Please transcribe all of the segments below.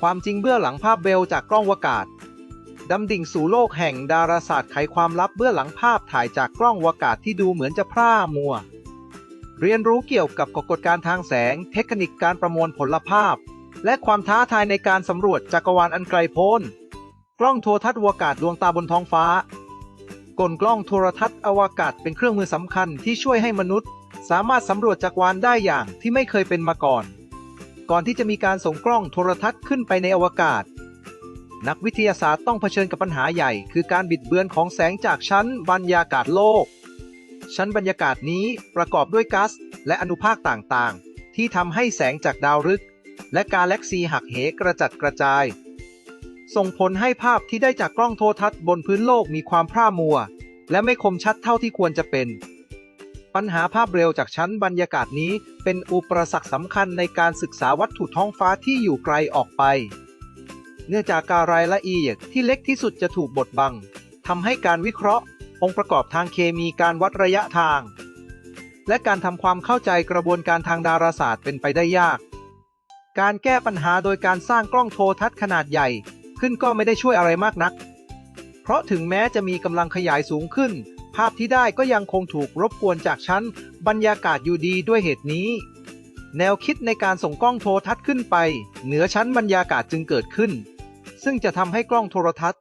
ความจริงเบื้องหลังภาพเบลจากกล้องวกาศดำดิ่งสู่โลกแห่งดาราศาสตร์ไขความลับเบื้องหลังภาพถ่ายจากกล้องวกาศที่ดูเหมือนจะพร่ามัว เรียนรู้เกี่ยวกับกฎการทางแสง เทคนิคการประมวลผลภาพ และความท้าทายในการสำรวจจักรวาลอันไกลโพ้น กล้องโทรทัศน์อวกาศดวงตาบนท้องฟ้า กลกล้องโทรทัศน์อวกาศเป็นเครื่องมือสำคัญที่ช่วยให้มนุษย์ สามารถสำรวจจักรวาลได้อย่างที่ไม่เคยเป็นมาก่อน ก่อนที่จะมีการส่งกล้องโทรทัศน์ขึ้นไปในอวกาศ นักวิทยาศาสตร์ต้องเผชิญกับปัญหาใหญ่ คือการบิดเบือนของแสงจากชั้นบรรยากาศโลก ชั้นบรรยากาศนี้ประกอบด้วยก๊าซและอนุภาคต่างๆ ที่ทำให้แสงจากดาวฤกษ์และกาแล็กซีหักเหกระจัดกระจาย ส่งผลให้ภาพที่ได้จากกล้องโทรทัศน์บนพื้นโลกมีความพร่ามัว และไม่คมชัดเท่าที่ควรจะเป็น ปัญหาภาพเร็วจากชั้นบรรยากาศนี้ เป็นอุปสรรคสำคัญในการศึกษาวัตถุท้องฟ้าที่อยู่ไกลออกไป เนื่องจากการรายละเอียดที่เล็กที่สุดจะถูกบดบังทำให้การวิเคราะห์ องค์ประกอบทางเคมีการวัดระยะทาง และการทำความเข้าใจกระบวนการทางดาราศาสตร์เป็นไปได้ยาก การแก้ปัญหาโดยการสร้างกล้องโทรทัศน์ขนาดใหญ่ ขึ้นก็ไม่ได้ช่วยอะไรมากนัก เพราะถึงแม้จะมีกำลังขยายสูงขึ้น ภาพที่ได้ก็ยังคงถูกรบกวนจากชั้นบรรยากาศอยู่ดีด้วยเหตุนี้ แนวคิดในการส่งกล้องโทรทัศน์ขึ้นไป เหนือชั้นบรรยากาศจึงเกิดขึ้น ซึ่งจะทำให้กล้องโทรทัศน์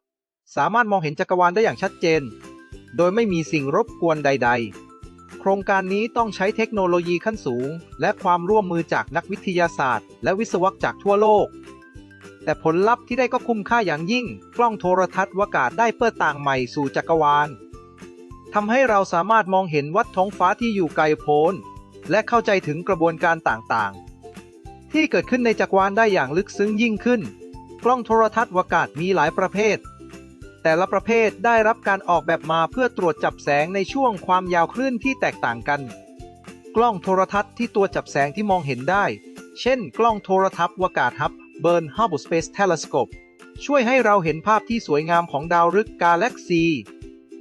สามารถมองเห็นจักรวาลได้อย่างชัดเจน โดยไม่มีสิ่งรบกวนใด ๆ โครงการนี้ต้องใช้เทคโนโลยีขั้นสูง และความร่วมมือจากนักวิทยาศาสตร์ และวิศวกรจากทั่วโลกแต่ผลลัพธ์ที่ได้ก็คุ้มค่าอย่างยิ่ง กล้องโทรทัศน์วากาศได้เปิดต่างใหม่สู่จักรวาล ทำให้เราสามารถมองเห็นวัดท้องฟ้าที่อยู่ไกลโพ้น และเข้าใจถึงกระบวนการต่างๆ ที่เกิดขึ้นในจักรวาลได้อย่างลึกซึ้งยิ่งขึ้น กล้องโทรทัศน์วากาศมีหลายประเภท แต่ละประเภทได้รับการออกแบบมาเพื่อตรวจจับแสงในช่วงความยาวคลื่นที่แตกต่างกัน กล้องโทรทัศน์ที่ตัวจับแสงที่มองเห็นได้ เช่น กล้องโทรทัศน์วากาศฮับเบิร์นฮับเบิลสเปซเทเลสโคปช่วยให้เราเห็นภาพที่สวยงามของดาวฤกษ์กาแล็กซี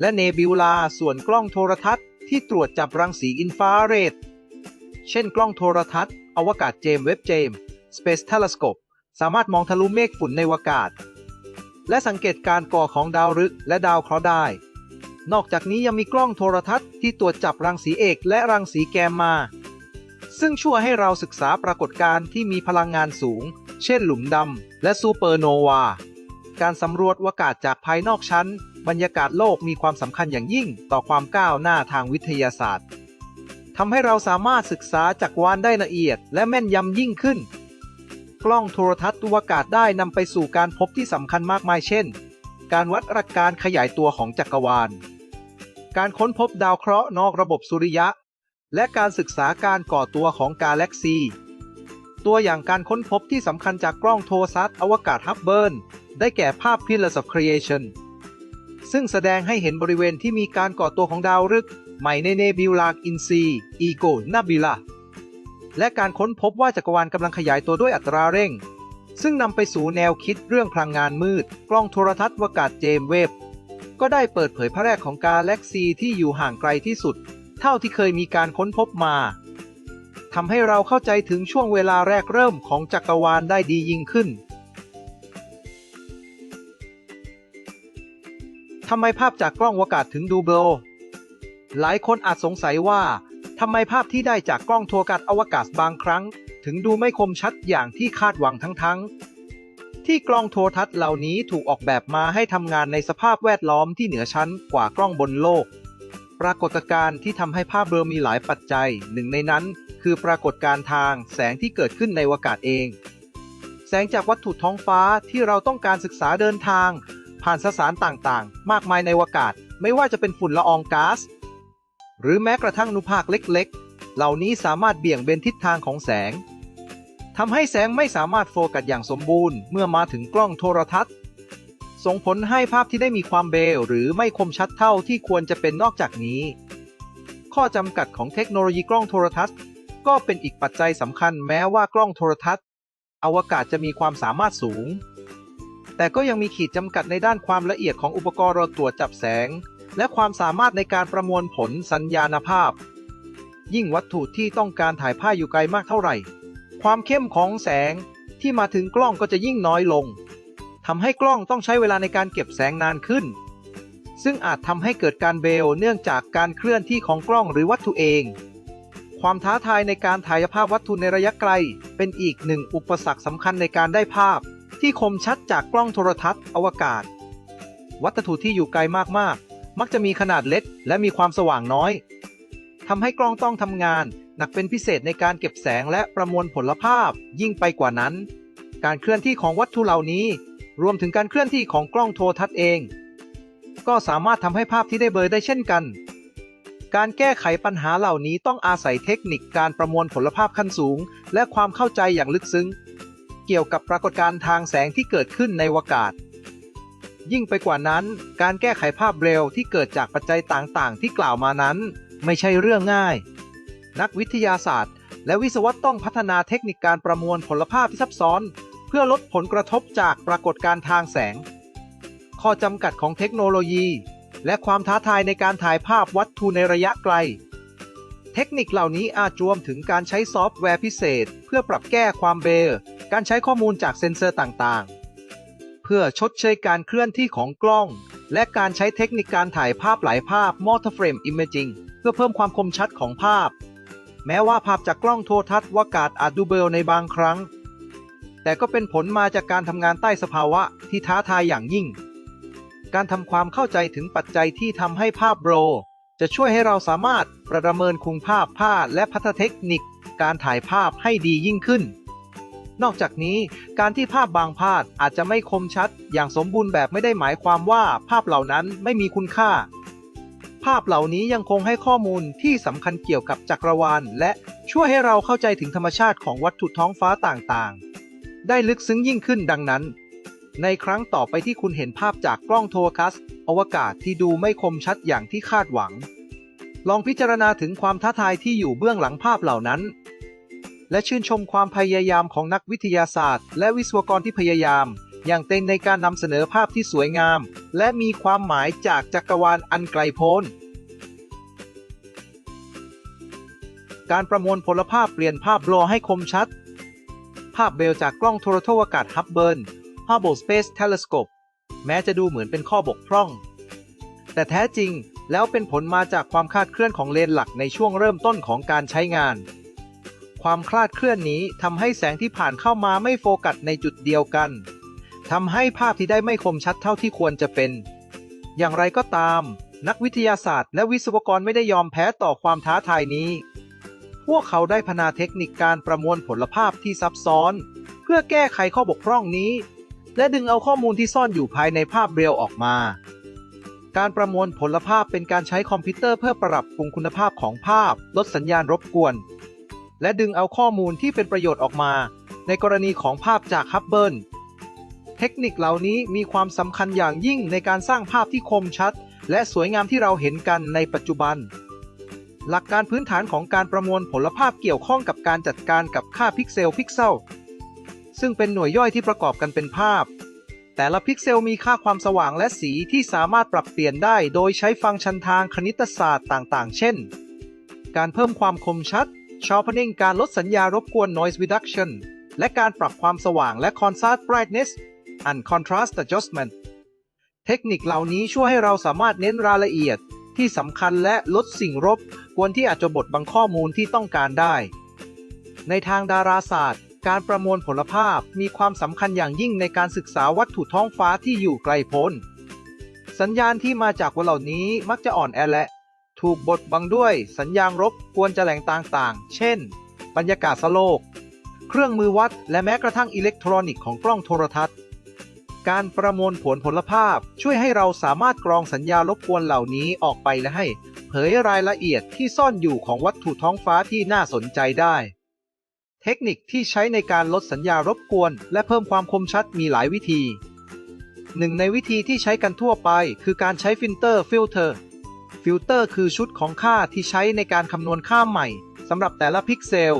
และเนบิวลาส่วนกล้องโทรทัศน์ที่ตรวจจับรังสีอินฟราเรด เช่นกล้องโทรทัศน์ อวกาศเจมส์เว็บเจมส์ Space Telescope สามารถมองทะลุเมฆฝุ่นในอวกาศ และสังเกตการก่อของดาวฤกษ์และดาวเคราะห์ได้ นอกจากนี้ยังมีกล้องโทรทัศน์ที่ตรวจจับรังสีเอกและรังสีแกมมา ซึ่งช่วยให้เราศึกษาปรากฏการณ์ที่มีพลังงานสูง เช่นหลุมดำและซูเปอร์โนวา การสำรวจอวกาศจากภายนอกชั้น บรรยากาศโลกมีความสำคัญอย่างยิ่งต่อความก้าวหน้าทางวิทยาศาสตร์ทำให้เราสามารถศึกษาจักรวาลได้ละเอียด และแม่นยำยิ่งขึ้น กล้องโทรทัศน์อวกาศได้นำไปสู่การพบที่สำคัญมากมายเช่น การวัดระการขยายตัวของจักรวาล การค้นพบดาวเคราะห์นอกระบบสุริยะ และการศึกษาการก่อตัวของกาแล็กซี ตัวอย่างการค้นพบที่สำคัญจากกล้องโทรทัศน์อวกาศฮับเบิร์น ได้แก่ภาพ Pillars of Creation ซึ่งแสดงให้เห็นบริเวณที่มีการก่อตัวของดาวฤกษ์ใหม่ในเนบิวลาอินซีอีโกนาบิลาและการค้นพบว่าจักรวาลกำลังขยายตัวด้วยอัตราเร่ง ซึ่งนำไปสู่แนวคิดเรื่องพลังงานมืด กล้องโทรทัศน์อวกาศเจมเวฟก็ได้เปิดเผยพระแรกของกาแล็กซีที่อยู่ห่างไกลที่สุด เท่าที่เคยมีการค้นพบมาทำให้เราเข้าใจถึงช่วงเวลาแรกเริ่มของจักรวาลได้ดียิ่งขึ้น ทำไมภาพจากกล้องวกาศถึงดูเบลอหลายคนอาจสงสัยว่าทำไมภาพที่ได้จากกล้องโทรทัศอวกาศบางครั้ง ถึงดูไม่คมชัดอย่างที่คาดหวังทั้งๆที่กล้องโทรทัศน์เหล่านี้ถูกออกแบบมาให้ทำงานในสภาพแวดล้อมที่เหนือชั้นกว่ากล้องบนโลก ปรากฏการณ์ที่ทำให้ภาพเบลอมีหลายปัจจัย หนึ่งในนั้น คือปรากฏการณ์ทางแสงที่เกิดขึ้นในอวกาศเอง แสงจากวัตถุท้องฟ้าที่เราต้องการศึกษาเดินทาง ผ่านสสารต่างๆ มากมายในอวกาศ ไม่ว่าจะเป็นฝุ่นละอองก๊าซหรือแม้กระทั่งอนุภาคเล็กๆ เหล่านี้สามารถเบี่ยงเบนทิศทางของแสงทำให้แสงไม่สามารถโฟกัสอย่างสมบูรณ์เมื่อมาถึงกล้องโทรทัศน์ ส่งผลให้ภาพที่ได้มีความเบลหรือไม่คมชัดเท่าที่ควรจะเป็นนอกจากนี้ ข้อจำกัดของเทคโนโลยีกล้องโทรทัศน์ ก็เป็นอีกปัจจัยสำคัญแม้ว่ากล้องโทรทัศน์ อวกาศจะมีความสามารถสูง แต่ก็ยังมีขีดจำกัดในด้านความละเอียดของอุปกรณ์ตรวจจับแสง และความสามารถในการประมวลผลสัญญาณภาพ ยิ่งวัตถุที่ต้องการถ่ายภาพอยู่ไกลมากเท่าไหร่ ความเข้มของแสงที่มาถึงกล้องก็จะยิ่งน้อยลงทำให้กล้องต้องใช้เวลาในการเก็บแสงนานขึ้น ซึ่งอาจทำให้เกิดการเบลเนื่องจากการเคลื่อนที่ของกล้องหรือวัตถุเอง ความท้าทายในการถ่ายภาพวัตถุในระยะไกล เป็นอีกหนึ่งอุปสรรคสำคัญในการได้ภาพ ที่คมชัดจากกล้องโทรทัศน์อวกาศ วัตถุที่อยู่ไกลมากๆ มักจะมีขนาดเล็กและมีความสว่างน้อยทำให้กล้องต้องทำงานหนักเป็นพิเศษในการเก็บแสงและประมวลผลภาพยิ่งไปกว่านั้น การเคลื่อนที่ของวัตถุเหล่านี้ รวมถึงการเคลื่อนที่ของกล้องโทรทัศน์เอง ก็สามารถทำให้ภาพที่ได้เบลอได้เช่นกัน การแก้ไขปัญหาเหล่านี้ต้องอาศัยเทคนิคการประมวลผลภาพขั้นสูง และความเข้าใจอย่างลึกซึ้ง เกี่ยวกับปรากฏการณ์ทางแสงที่เกิดขึ้นในอวกาศ ยิ่งไปกว่านั้น การแก้ไขภาพเร็วที่เกิดจากปัจจัยต่างๆ ที่กล่าวมานั้น ไม่ใช่เรื่องง่าย นักวิทยาศาสตร์ และวิศวะต้องพัฒนาเทคนิคการประมวลผลภาพที่ซับซ้อน เพื่อลดผลกระทบจากปรากฏการณ์ทางแสง ข้อจำกัดของเทคโนโลยี และความท้าทายในการถ่ายภาพวัตถุในระยะไกลเทคนิคเหล่านี้อาจรวมถึงการใช้ซอฟต์แวร์พิเศษ เพื่อปรับแก้ความเบล การใช้ข้อมูลจากเซ็นเซอร์ต่างๆ เพื่อชดเชยการเคลื่อนที่ของกล้อง และการใช้เทคนิคการถ่ายภาพหลายภาพ Multi-frame Imaging เพื่อเพิ่มความคมชัดของภาพ แม้ว่าภาพจากกล้องโทรทัศน์วากาศอาจดูเบลในบางครั้ง แต่ก็เป็นผลมาจากการทำงานใต้สภาวะที่ท้าทายอย่างยิ่ง การทำความเข้าใจถึงปัจจัยที่ทำให้ภาพโบรจะช่วยให้เราสามารถประเมินคุณภาพภาพและพัฒนาเทคนิค การถ่ายภาพให้ดียิ่งขึ้น นอกจากนี้ การที่ภาพบางภาพอาจจะไม่คมชัด อย่างสมบูรณ์แบบไม่ได้หมายความว่าภาพเหล่านั้นไม่มีคุณค่า ภาพเหล่านี้ยังคงให้ข้อมูลที่สำคัญเกี่ยวกับจักรวาล และช่วยให้เราเข้าใจถึงธรรมชาติของวัตถุท้องฟ้าต่างๆ ได้ลึกซึ้งยิ่งขึ้นดังนั้น ในครั้งต่อไปที่คุณเห็นภาพจากกล้องโทรทัศน์อวกาศที่ดูไม่คมชัดอย่างที่คาดหวัง ลองพิจารณาถึงความท้าทายที่อยู่เบื้องหลังภาพเหล่านั้น และชื่นชมความพยายามของนักวิทยาศาสตร์ และวิศวกรที่พยายาม อย่างเต็มในการนำเสนอภาพที่สวยงาม และมีความหมายจากจักรวาลอันไกลโพ้นการประมวลพลภาพเปลี่ยนภาพโบลให้คมชัด ภาพเบลจากกล้องโทรทรรศอากาศฮับเบิล Hubble Space Telescope แม้จะดูเหมือนเป็นข้อบกพร่อง แต่แท้จริงแล้วเป็นผลมาจากความคลาดเคลื่อนของเลนส์หลักในช่วงเริ่มต้นของการใช้งาน ความคลาดเคลื่อนนี้ทำให้แสงที่ผ่านเข้ามาไม่โฟกัสในจุดเดียวกันทำให้ภาพที่ได้ไม่คมชัดเท่าที่ควรจะเป็น อย่างไรก็ตาม นักวิทยาศาสตร์และวิศวกรไม่ได้ยอมแพ้ต่อความท้าทายนี้ พวกเขาได้พนาเทคนิคการประมวลผลภาพที่ซับซ้อน เพื่อแก้ไขข้อบกพร่องนี้ และดึงเอาข้อมูลที่ซ่อนอยู่ภายในภาพเรียวออกมา การประมวลผลภาพเป็นการใช้คอมพิวเตอร์เพื่อปรับปรุงคุณภาพของภาพ ลดสัญญาณรบกวน และดึงเอาข้อมูลที่เป็นประโยชน์ออกมา ในกรณีของภาพจากฮับเบิลเทคนิคเหล่านี้มีความสำคัญอย่างยิ่งในการสร้างภาพที่คมชัด และสวยงามที่เราเห็นกันในปัจจุบัน หลักการพื้นฐานของการประมวลผลภาพเกี่ยวข้องกับการจัดการกับค่าพิกเซลพิกเซลซึ่งเป็นหน่วยย่อยที่ประกอบกันเป็นภาพ แต่ละพิกเซลมีค่าความสว่างและสีที่สามารถปรับเปลี่ยนได้โดยใช้ฟังก์ชันทางคณิตศาสตร์ต่าง ๆ เช่น การเพิ่มความคมชัด sharpening การลดสัญญารบกวน noise reduction และการปรับความสว่างและ contrast brightness and contrast adjustment เทคนิคเหล่านี้ช่วยให้เราสามารถเน้นรายละเอียดที่สำคัญและลดสิ่งรบกวนที่อาจจะบดบังข้อมูลที่ต้องการได้ ในทางดาราศาสตร์ การประมวลผลภาพมีความสำคัญอย่างยิ่งในการศึกษาวัตถุท้องฟ้าที่อยู่ไกลโพ้น สัญญาณที่มาจากวัตถุเหล่านี้มักจะอ่อนแอและ ถูกบดบังด้วยสัญญาณรบกวนแจแหล่งต่างๆ เช่น บรรยากาศสโลก เครื่องมือวัดและแม้กระทั่งอิเล็กทรอนิกส์ของกล้องโทรทัศน์ การประมวลผลผลภาพช่วยให้เราสามารถกรองสัญญารบกวนเหล่านี้ออกไปและให้ เผยรายละเอียดที่ซ่อนอยู่ของวัตถุท้องฟ้าที่น่าสนใจได้ เทคนิคที่ใช้ในการลดสัญญารบกวน และเพิ่มความคมชัดมีหลายวิธีหนึ่งในวิธีที่ใช้กันทั่วไป คือการใช้ฟิลเตอร์ฟิลเตอร์ ฟิลเตอร์คือชุดของค่าที่ใช้ในการคำนวณค่าใหม่สำหรับแต่ละพิกเซล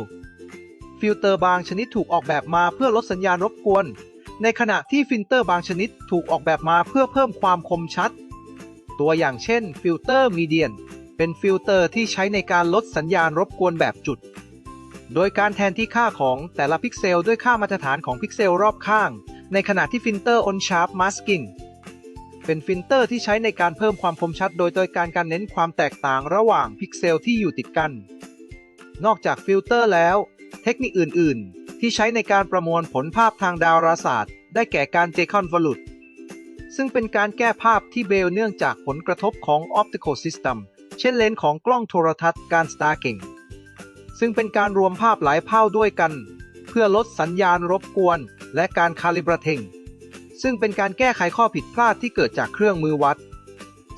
ฟิลเตอร์บางชนิดถูกออกแบบมาเพื่อลดสัญญาณรบกวน ในขณะที่ฟิลเตอร์บางชนิดถูกออกแบบมาเพื่อเพิ่มความคมชัด ตัวอย่างเช่นฟิลเตอร์มีเดียนเป็นฟิลเตอร์ที่ใช้ในการลดสัญญาณรบกวนแบบจุด โดยการแทนที่ค่าของแต่ละพิกเซลด้วยค่ามาตรฐานของพิกเซลรอบข้าง ในขณะที่ฟิลเตอร์ on sharp masking เป็นฟิลเตอร์ที่ใช้ในการเพิ่มความคมชัด โดยโดยการการเน้นความแตกต่างระหว่างพิกเซลที่อยู่ติดกัน นอกจากฟิลเตอร์แล้ว เทคนิคอื่น ๆ ที่ใช้ในการประมวลผลภาพทางดาราศาสตร์ ได้แก่การ J-convolute ซึ่งเป็นการแก้ภาพที่เบลเนื่องจากผลกระทบของ optical system เช่นเลนส์ของกล้องโทรทัศน์การ stacking ซึ่งเป็นการรวมภาพหลายภาพด้วยกัน เพื่อลดสัญญาณรบกวน และการ calibrating ซึ่งเป็นการแก้ไขข้อผิดพลาดที่เกิดจากเครื่องมือวัด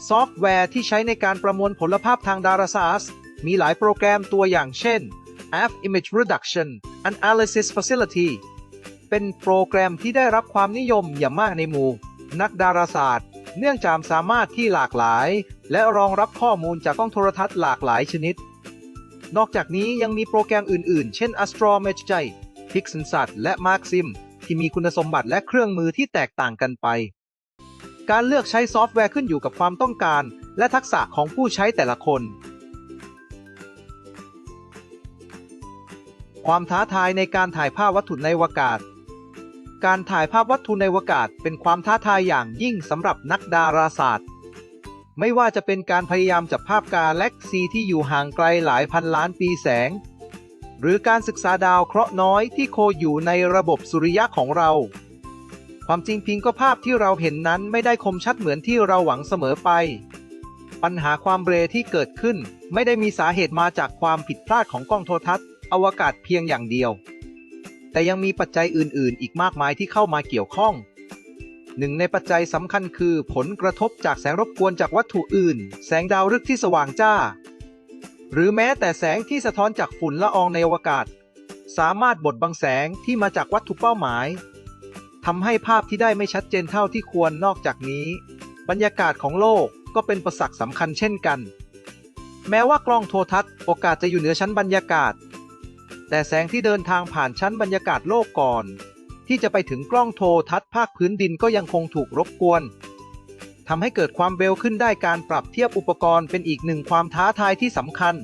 ซอฟต์แวร์ที่ใช้ในการประมวลผลภาพทางดาราศาสตร์ มีหลายโปรแกรมตัวอย่างเช่น F Image Reduction Analysis Facility เป็นโปรแกรมที่ได้รับความนิยมอย่างมากในหมู่ นักดาราศาสตร์ เนื่องจากสามารถที่หลากหลาย และรองรับข้อมูลจากกล้องโทรทัศน์หลากหลายชนิด นอกจากนี้ยังมีโปรแกรมอื่นๆ เช่น Astrometry Pixelsat และ Maxim ที่มีคุณสมบัติและเครื่องมือที่แตกต่างกันไป การเลือกใช้ซอฟต์แวร์ขึ้นอยู่กับความต้องการ และทักษะของผู้ใช้แต่ละคน ความท้าทายในการถ่ายภาพวัตถุในอวกาศ การถ่ายภาพวัตถุในอวกาศเป็นความท้าทายอย่างยิ่งสำหรับนักดาราศาสตร์ ไม่ว่าจะเป็นการพยายามจับภาพกาแล็กซีที่อยู่ห่างไกลหลายพันล้านปีแสง หรือการศึกษาดาวเคราะห์น้อยที่โคอยู่ในระบบสุริยะของเรา ความจริงเพิงก็ภาพที่เราเห็นนั้นไม่ได้คมชัดเหมือนที่เราหวังเสมอไป ปัญหาความเบลที่เกิดขึ้นไม่ได้มีสาเหตุมาจากความผิดพลาดของกล้องโทรทัศน์ อวกาศเพียงอย่างเดียว แต่ยังมีปัจจัยอื่น ๆ อีกมากมายที่เข้ามาเกี่ยวข้องหนึ่งในปัจจัยสำคัญคือผลกระทบจากแสงรบกวนจากวัตถุอื่น แสงดาวฤกษ์ที่สว่างจ้า หรือแม้แต่แสงที่สะท้อนจากฝุ่นละอองในอวกาศ สามารถบดบังแสงที่มาจากวัตถุเป้าหมายทำให้ภาพที่ได้ไม่ชัดเจนเท่าที่ควรนอกจากนี้ บรรยากาศของโลกก็เป็นประสักสำคัญเช่นกัน แม้ว่ากล้องโทรทัศน์โอกาสจะอยู่เหนือชั้นบรรยากาศ แต่แสงที่เดินทางผ่านชั้นบรรยากาศโลกก่อน ที่จะไปถึงกล้องโทรทัศน์ภาคพื้นดินก็ยังคงถูกรบกวน ทำให้เกิดความเบลขึ้นได้การปรับเทียบอุปกรณ์เป็นอีกหนึ่งความท้าทายที่สำคัญ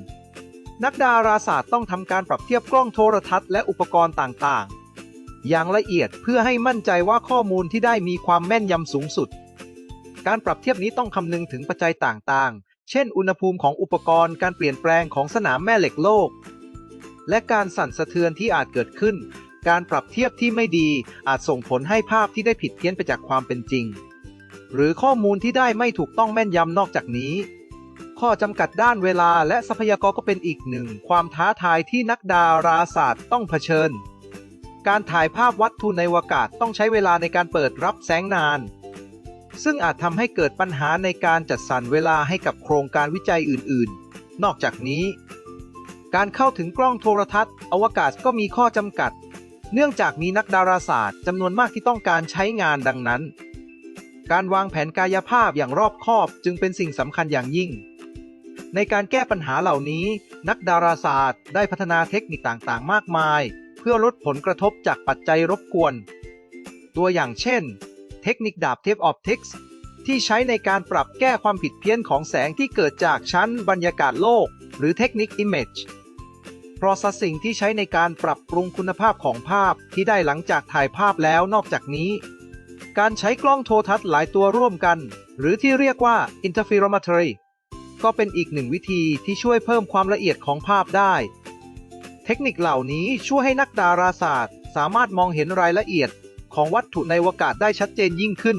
นักดาราศาสตร์ต้องทำการปรับเทียบกล้องโทรทัศน์และอุปกรณ์ต่างๆ อย่างละเอียดเพื่อให้มั่นใจว่าข้อมูลที่ได้มีความแม่นยำสูงสุด การปรับเทียบนี้ต้องคำนึงถึงปัจจัยต่างๆ เช่น อุณหภูมิของอุปกรณ์การเปลี่ยนแปลงของสนามแม่เหล็กโลก และการสั่นสะเทือนที่อาจเกิดขึ้น การปรับเทียบที่ไม่ดีอาจส่งผลให้ภาพที่ได้ผิดเพี้ยนไปจากความเป็นจริง หรือข้อมูลที่ได้ไม่ถูกต้องแม่นยำนอกจากนี้ ข้อจำกัดด้านเวลาและทรัพยากรก็เป็นอีกหนึ่งความท้าทายที่นักดาราศาสตร์ต้องเผชิญ การถ่ายภาพวัตถุในอวกาศต้องใช้เวลาในการเปิดรับแสงนาน ซึ่งอาจทำให้เกิดปัญหาในการจัดสรรเวลาให้กับโครงการวิจัยอื่น ๆ นอกจากนี้ การเข้าถึงกล้องโทรทัศน์ อวกาศก็มีข้อจำกัด เนื่องจากมีนักดาราศาสตร์จำนวนมากที่ต้องการใช้งานดังนั้น การวางแผนกายภาพอย่างรอบคอบจึงเป็นสิ่งสำคัญอย่างยิ่ง ในการแก้ปัญหาเหล่านี้ นักดาราศาสตร์ได้พัฒนาเทคนิคต่างๆ มากมาย เพื่อลดผลกระทบจากปัจจัยรบกวน ตัวอย่างเช่น เทคนิคดาบเทปออปติกส์ที่ใช้ในการปรับแก้ความผิดเพี้ยนของแสงที่เกิดจากชั้นบรรยากาศโลก หรือเทคนิค Image Processing ที่ใช้ในการปรับปรุงคุณภาพของภาพที่ได้หลังจากถ่ายภาพแล้วนอกจากนี้ การใช้กล้องโทรทัศน์หลายตัวร่วมกัน หรือที่เรียกว่า interferometry ก็เป็นอีกหนึ่งวิธีที่ช่วยเพิ่มความละเอียดของภาพได้ เทคนิคเหล่านี้ช่วยให้นักดาราศาสตร์ สามารถมองเห็นรายละเอียดของวัตถุในอวกาศได้ชัดเจนยิ่งขึ้น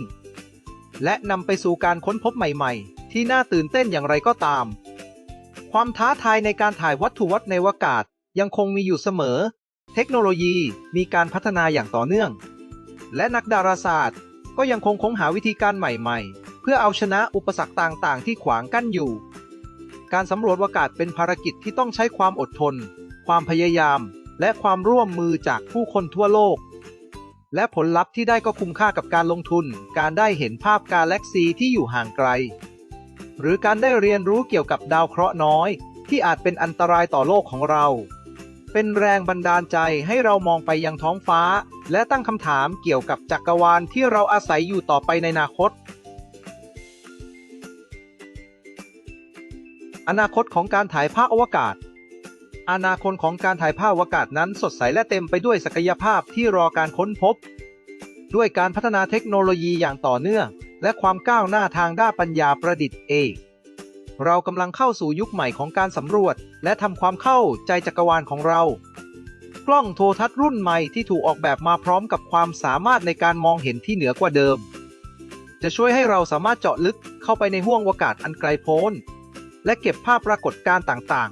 และนำไปสู่การค้นพบใหม่ ๆ ที่น่าตื่นเต้นอย่างไรก็ตาม ความท้าทายในการถ่ายวัตถุวัดในอวกาศยังคงมีอยู่เสมอ เทคโนโลยีมีการพัฒนาอย่างต่อเนื่อง และนักดาราศาสตร์ ก็ยังคงค้นหาวิธีการใหม่ๆ เพื่อเอาชนะอุปสรรคต่างๆ ที่ขวางกั้นอยู่ การสำรวจอวกาศเป็นภารกิจที่ต้องใช้ความอดทน ความพยายาม และความร่วมมือจากผู้คนทั่วโลก และผลลัพธ์ที่ได้ก็คุ้มค่ากับการลงทุน การได้เห็นภาพกาแล็กซีที่อยู่ห่างไกล หรือการได้เรียนรู้เกี่ยวกับดาวเคราะห์น้อย ที่อาจเป็นอันตรายต่อโลกของเรา เป็นแรงบันดาลใจให้เรามองไปยังท้องฟ้า และตั้งคำถามเกี่ยวกับจักรวาลที่เราอาศัยอยู่ต่อไปในอนาคต อนาคตของการถ่ายภาพอวกาศ อนาคตของการถ่ายภาพอวกาศนั้นสดใสและเต็มไปด้วยศักยภาพที่รอการค้นพบ ด้วยการพัฒนาเทคโนโลยีอย่างต่อเนื่อง และความก้าวหน้าทางด้านปัญญาประดิษฐ์เอง เรากำลังเข้าสู่ยุคใหม่ของการสำรวจ และทำความเข้าใจจักรวาลของเรา กล้องโทรทัศน์รุ่นใหม่ที่ถูกออกแบบมาพร้อมกับความสามารถในการมองเห็นที่เหนือกว่าเดิม จะช่วยให้เราสามารถเจาะลึกเข้าไปในห้วงอวกาศอันไกลโพ้น และเก็บภาพปรากฏการณ์ต่าง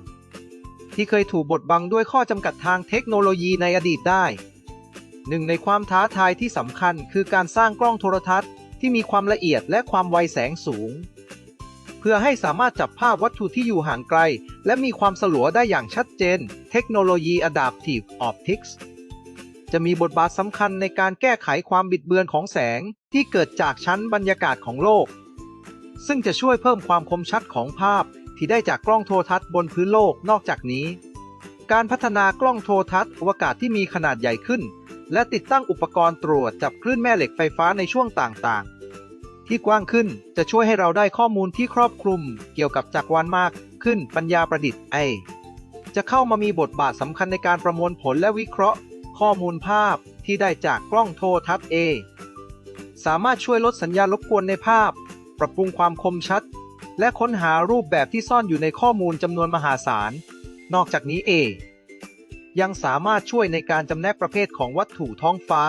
ๆ ที่เคยถูกบดบังด้วยข้อจำกัดทางเทคโนโลยีในอดีตได้หนึ่งในความท้าทายที่สำคัญคือการสร้างกล้องโทรทัศน์ที่มีความละเอียดและความไวแสงสูง เพื่อให้สามารถจับภาพวัตถุที่อยู่ห่างไกล และมีความสลัวได้อย่างชัดเจน เทคโนโลยี Adaptive Optics จะมีบทบาทสำคัญในการแก้ไขความบิดเบือนของแสงที่เกิดจากชั้นบรรยากาศของโลก ซึ่งจะช่วยเพิ่มความคมชัดของภาพที่ได้จากกล้องโทรทัศน์บนพื้นโลกนอกจากนี้ การพัฒนากล้องโทรทัศน์อวกาศที่มีขนาดใหญ่ขึ้น และติดตั้งอุปกรณ์ตรวจจับคลื่นแม่เหล็กไฟฟ้าในช่วงต่างๆ ที่กว้างขึ้น จะช่วยให้เราได้ข้อมูลที่ครอบคลุม เกี่ยวกับจักรวาลมากขึ้นปัญญาประดิษฐ์ไอ จะเข้ามามีบทบาทสำคัญในการประมวลผลและวิเคราะห์ ข้อมูลภาพที่ได้จากกล้องโทรทัศน์ A สามารถช่วยลดสัญญาณรบกวนในภาพ ปรับปรุงความคมชัด และค้นหารูปแบบที่ซ่อนอยู่ในข้อมูลจำนวนมหาศาล นอกจากนี้ A ยังสามารถช่วยในการจำแนกประเภทของวัตถุท้องฟ้า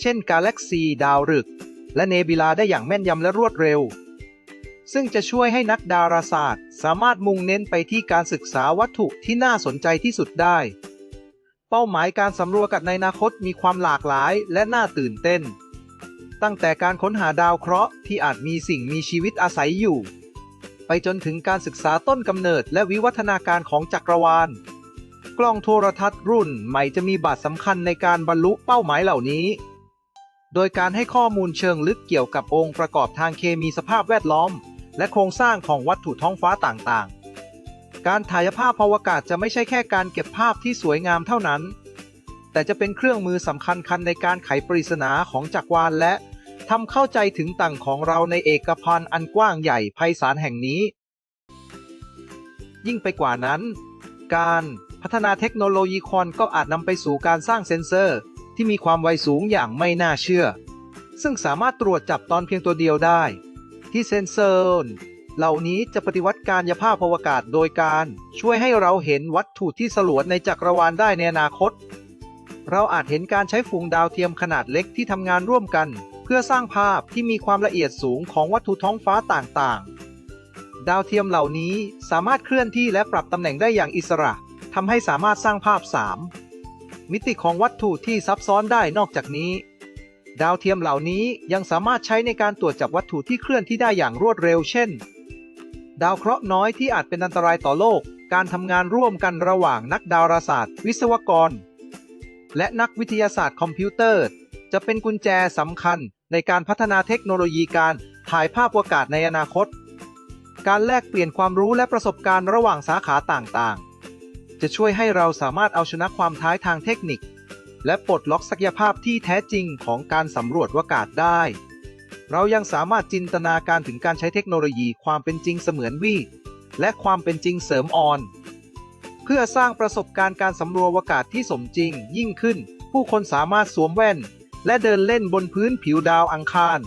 เช่นกาแล็กซีดาวฤกษ์ และเนบิลาได้อย่างแม่นยำและรวดเร็ว ซึ่งจะช่วยให้นักดาราศาสตร์ สามารถมุ่งเน้นไปที่การศึกษาวัตถุที่น่าสนใจที่สุดได้ เป้าหมายการสำรวจกับในอนาคตมีความหลากหลายและน่าตื่นเต้น ตั้งแต่การค้นหาดาวเคราะห์ที่อาจมีสิ่งมีชีวิตอาศัยอยู่ ไปจนถึงการศึกษาต้นกำเนิดและวิวัฒนาการของจักรวาล กล้องโทรทัศน์รุ่นใหม่จะมีบาทสำคัญในการบรรลุเป้าหมายเหล่านี้ โดยการให้ข้อมูลเชิงลึกเกี่ยวกับองค์ประกอบทางเคมีสภาพแวดล้อม และโครงสร้างของวัตถุท้องฟ้าต่างๆ การถ่ายภาพอวกาศจะไม่ใช่แค่การเก็บภาพที่สวยงามเท่านั้น แต่จะเป็นเครื่องมือสำคัญคันในการไขปริศนาของจักรวาลและทำเข้าใจถึงต่างของเราในเอกพันธ์อันกว้างใหญ่ไพศาลแห่งนี้ ยิ่งไปกว่านั้น การพัฒนาเทคโนโลยีคอนก็อาจนำไปสู่การสร้างเซ็นเซอร์ ที่มีความไวสูงอย่างไม่น่าเชื่อ ซึ่งสามารถตรวจจับตอนเพียงตัวเดียวได้ ที่เซนเซอร์เหล่านี้จะปฏิวัติการยภาพอวกาศโดยการช่วยให้เราเห็นวัตถุที่สลวนในจักรวาลได้ในอนาคต เราอาจเห็นการใช้ฝูงดาวเทียมขนาดเล็กที่ทำงานร่วมกัน เพื่อสร้างภาพที่มีความละเอียดสูงของวัตถุท้องฟ้าต่างๆ ดาวเทียมเหล่านี้สามารถเคลื่อนที่และปรับตำแหน่งได้อย่างอิสระทำให้สามารถสร้างภาพ 3 มิติของวัตถุที่ซับซ้อนได้นอกจากนี้ ดาวเทียมเหล่านี้ยังสามารถใช้ในการตรวจจับวัตถุที่เคลื่อนที่ได้อย่างรวดเร็วเช่น ดาวเคราะห์น้อยที่อาจเป็นอันตรายต่อโลก การทำงานร่วมกันระหว่างนักดาราศาสตร์ วิศวกร และนักวิทยาศาสตร์คอมพิวเตอร์ จะเป็นกุญแจสำคัญในการพัฒนาเทคโนโลยีการถ่ายภาพอากาศในอนาคต การแลกเปลี่ยนความรู้และประสบการณ์ระหว่างสาขาต่างๆ จะช่วยให้เราสามารถเอาชนะความท้ายทางเทคนิค และปลดล็อกศักยภาพที่แท้จริงของการสำรวจอากาศได้ เรายังสามารถจินตนาการถึงการใช้เทคโนโลยีความเป็นจริงเสมือนวีและความเป็นจริงเสริมออน เพื่อสร้างประสบการณ์การสำรวจอากาศที่สมจริงยิ่งขึ้น ผู้คนสามารถสวมแว่น และเดินเล่นบนพื้นผิวดาวอังคาร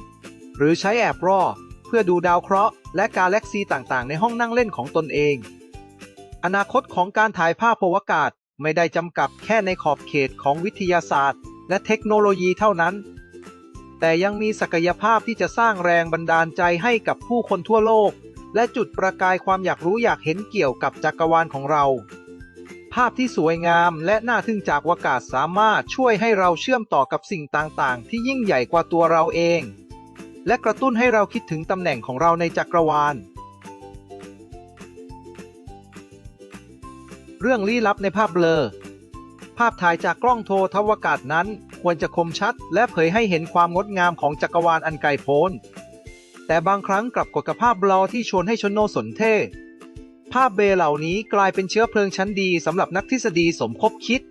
หรือใช้แอบรอเพื่อดูดาวเคราะห์และกาแล็กซีต่างๆ ในห้องนั่งเล่นของตนเอง อนาคตของการถ่ายภาพอวกาศไม่ได้จำกัดแค่ในขอบเขตของวิทยาศาสตร์ และเทคโนโลยีเท่านั้น แต่ยังมีศักยภาพที่จะสร้างแรงบันดาลใจให้กับผู้คนทั่วโลก และจุดประกายความอยากรู้อยากเห็นเกี่ยวกับจักรวาลของเรา ภาพที่สวยงามและน่าทึ่งจากอวกาศสามารถช่วยให้เราเชื่อมต่อกับสิ่งต่างๆ ที่ยิ่งใหญ่กว่าตัวเราเอง และกระตุ้นให้เราคิดถึงตำแหน่งของเราในจักรวาล เรื่องลี้ลับในภาพเบลอ ภาพถ่ายจากกล้องโทรทวากาศนั้นควรจะคมชัด และเผยให้เห็นความงดงามของจักรวาลอันไกลโพ้น แต่บางครั้งกลับกดกับภาพเบลอที่ชวนให้ชนโนสนเท่ภาพเบลเหล่านี้กลายเป็นเชื้อเพลิงชั้นดีสำหรับนักทฤษฎีสมคบคิด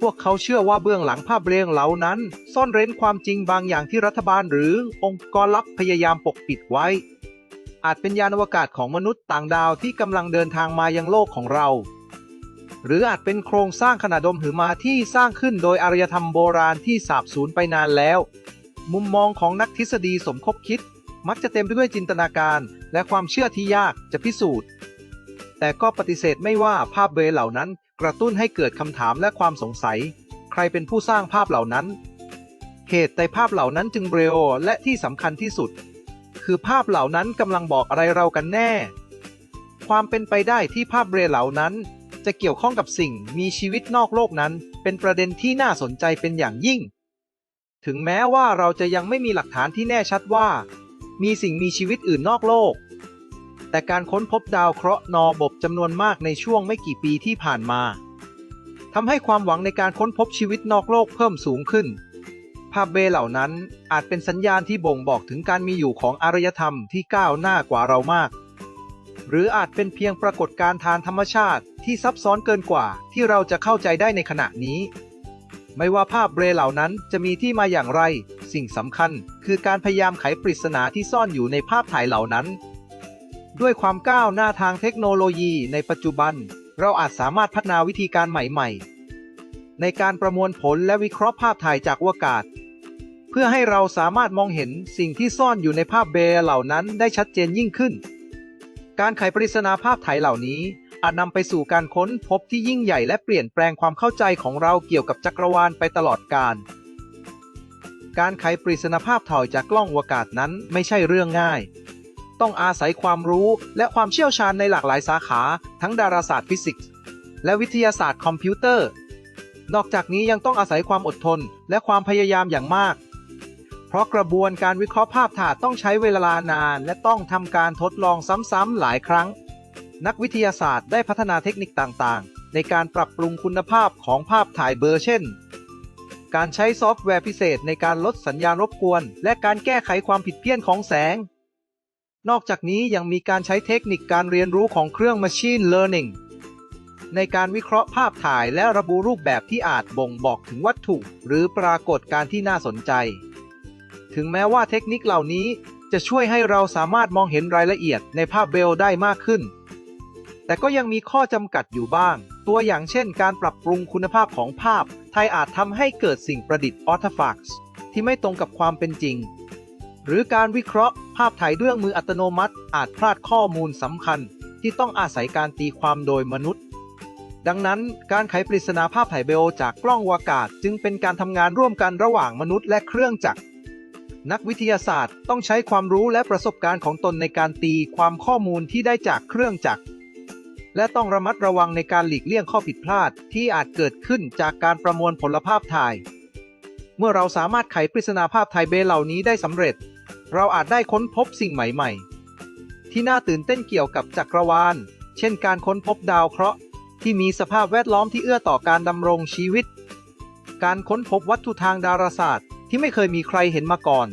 พวกเขาเชื่อว่าเบื้องหลังภาพเบลเหล่านั้น ซ่อนเร้นความจริงบางอย่างที่รัฐบาลหรือองค์กรลับพยายามปกปิดไว้ อาจเป็นยานอวกาศของมนุษย์ต่างดาวที่กำลังเดินทางมายังโลกของเรา หรืออาจเป็นโครงสร้างขนาดดมหือมาที่สร้างขึ้นโดยอารยธรรมโบราณที่สาบสูญไปนานแล้ว มุมมองของนักทฤษฎีสมคบคิด มักจะเต็มไปด้วยจินตนาการ และความเชื่อที่ยากจะพิสูจน์ แต่ก็ปฏิเสธไม่ว่าภาพเบรเหล่านั้น กระตุ้นให้เกิดคำถามและความสงสัย ใครเป็นผู้สร้างภาพเหล่านั้น เหตุใดภาพเหล่านั้นจึงเบรโอและที่สำคัญที่สุด คือภาพเหล่านั้นกำลังบอกอะไรเรากันแน่ ความเป็นไปได้ที่ภาพเบรเหล่านั้น จะเกี่ยวข้องกับสิ่งมีชีวิตนอกโลกนั้น เป็นประเด็นที่น่าสนใจเป็นอย่างยิ่ง ถึงแม้ว่าเราจะยังไม่มีหลักฐานที่แน่ชัดว่า มีสิ่งมีชีวิตอื่นนอกโลก แต่การค้นพบดาวเคราะห์นอบบบจำนวนมากในช่วงไม่กี่ปีที่ผ่านมาทำให้ความหวังในการค้นพบชีวิตนอกโลกเพิ่มสูงขึ้น ภาพเบเหล่านั้นอาจเป็นสัญญาณที่บ่งบอกถึงการมีอยู่ของอารยธรรมที่ก้าวหน้ากว่าเรามาก หรืออาจเป็นเพียงปรากฏการณ์ทางธรรมชาติที่ซับซ้อนเกินกว่าที่เราจะเข้าใจได้ในขณะนี้ ไม่ว่าภาพเบรเหล่านั้นจะมีที่มาอย่างไร สิ่งสำคัญคือการพยายามไขปริศนาที่ซ่อนอยู่ในภาพถ่ายเหล่านั้น ด้วยความก้าวหน้าทางเทคโนโลยีในปัจจุบัน เราอาจสามารถพัฒนาวิธีการใหม่ๆ ในการประมวลผลและวิเคราะห์ภาพถ่ายจากอวกาศเพื่อให้เราสามารถมองเห็นสิ่งที่ซ่อนอยู่ในภาพเบรเหล่านั้นได้ชัดเจนยิ่งขึ้น การไขปริศนาภาพถ่ายเหล่านี้อาจนำไปสู่การค้นพบที่ยิ่งใหญ่และเปลี่ยนแปลงความเข้าใจของเราเกี่ยวกับจักรวาลไปตลอดกาล การไขปริศนาภาพถ่ายจากกล้องอวกาศนั้นไม่ใช่เรื่องง่าย ต้องอาศัยความรู้และความเชี่ยวชาญในหลากหลายสาขา ทั้งดาราศาสตร์ฟิสิกส์ และวิทยาศาสตร์คอมพิวเตอร์ นอกจากนี้ยังต้องอาศัยความอดทนและความพยายามอย่างมาก เพราะกระบวนการวิเคราะห์ภาพถ่ายต้องใช้เวลานาน และต้องทำการทดลองซ้ำๆหลายครั้ง นักวิทยาศาสตร์ได้พัฒนาเทคนิคต่างๆ ในการปรับปรุงคุณภาพของภาพถ่ายเบอร์เช่น การใช้ซอฟต์แวร์พิเศษในการลดสัญญาณรบกวน และการแก้ไขความผิดเพี้ยนของแสง นอกจากนี้ยังมีการใช้เทคนิคการเรียนรู้ของเครื่อง Machine Learning ในการวิเคราะห์ภาพถ่ายและระบุรูปแบบที่อาจบ่งบอกถึงวัตถุ หรือปรากฏการณ์ที่น่าสนใจ ถึงแม้ว่าเทคนิคเหล่านี้จะช่วยให้เราสามารถมองเห็นรายละเอียดในภาพเบลได้มากขึ้น แต่ก็ยังมีข้อจำกัดอยู่บ้าง ตัวอย่างเช่นการปรับปรุงคุณภาพของภาพ ไทยอาจทำให้เกิดสิ่งประดิษฐ์ artifacts ที่ไม่ตรงกับความเป็นจริง หรือการวิเคราะห์ ภาพถ่ายด้วยมืออัตโนมัติ อาจพลาดข้อมูลสำคัญ ที่ต้องอาศัยการตีความโดยมนุษย์ ดังนั้นการไขปริศนาภาพถ่ายเบลจากกล้องอวกาศ จึงเป็นการทำงานร่วมกันระหว่างมนุษย์และเครื่องจักร นักวิทยาศาสตร์ต้องใช้ความรู้และประสบการณ์ของตนในการตีความข้อมูลที่ได้จากเครื่องจักร และต้องระมัดระวังในการหลีกเลี่ยงข้อผิดพลาดที่อาจเกิดขึ้นจากการประมวลผลภาพถ่าย เมื่อเราสามารถไขปริศนาภาพถ่ายเบลเหล่านี้ได้สำเร็จ เราอาจได้ค้นพบสิ่งใหม่ ๆ ที่น่าตื่นเต้นเกี่ยวกับจักรวาล เช่น การค้นพบดาวเคราะห์ที่มีสภาพแวดล้อมที่เอื้อต่อการดำรงชีวิต การค้นพบวัตถุทางดาราศาสตร์ ที่ไม่เคยมีใครเห็นมาก่อน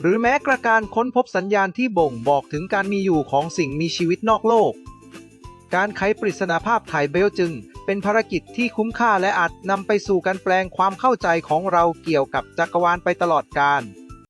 หรือแม้กระการค้นพบสัญญาณที่บ่งบอกถึงการมีอยู่ของสิ่งมีชีวิตนอกโลก การไขปริศนาภาพถ่ายเบลจึงเป็นภารกิจที่คุ้มค่าและอาจนำไปสู่การแปลงความเข้าใจของเราเกี่ยวกับจักรวาลไปตลอดกาล